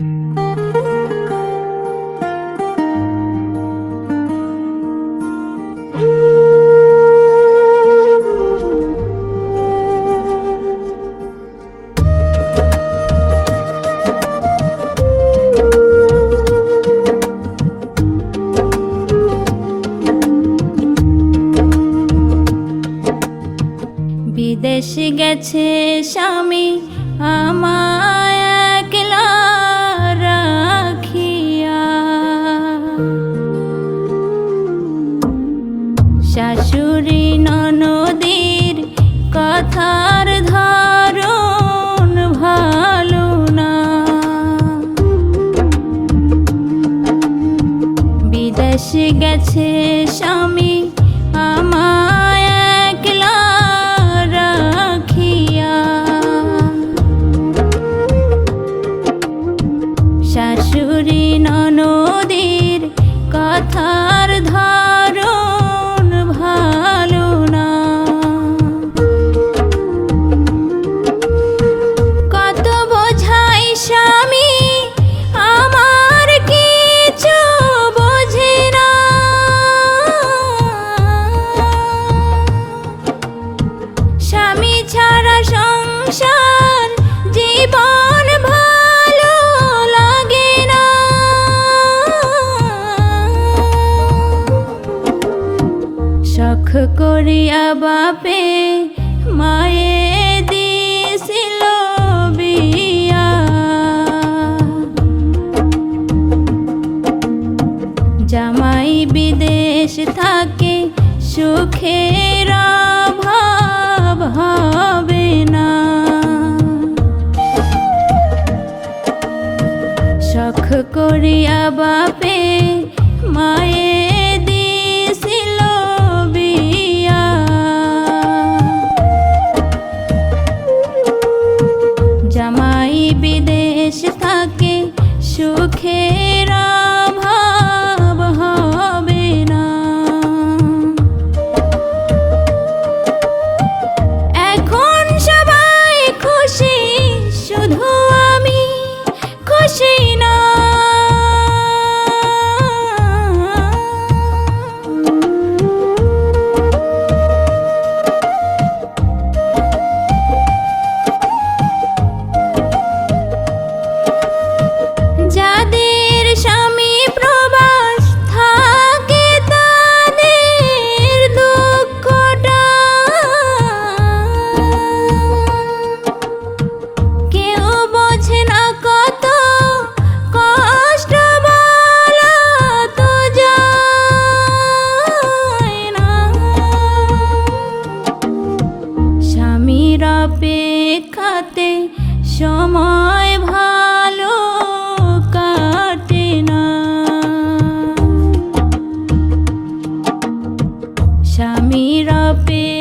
বিদেশ গেছে স্বামী আমায় গেছে স্বামী। স্বামী ছাড়া সংসার, জীবন ভালো লাগে না। করিয়া বাপে মায়ে দিছিল বিয়া। জামাই বিদেশ থাকে সুখের করিয়া বাপে মায়ে দিছিল বিয়া। জামাই বিদেশ থাকে সুখে সময় ভালো কাটে না। স্বামীর পে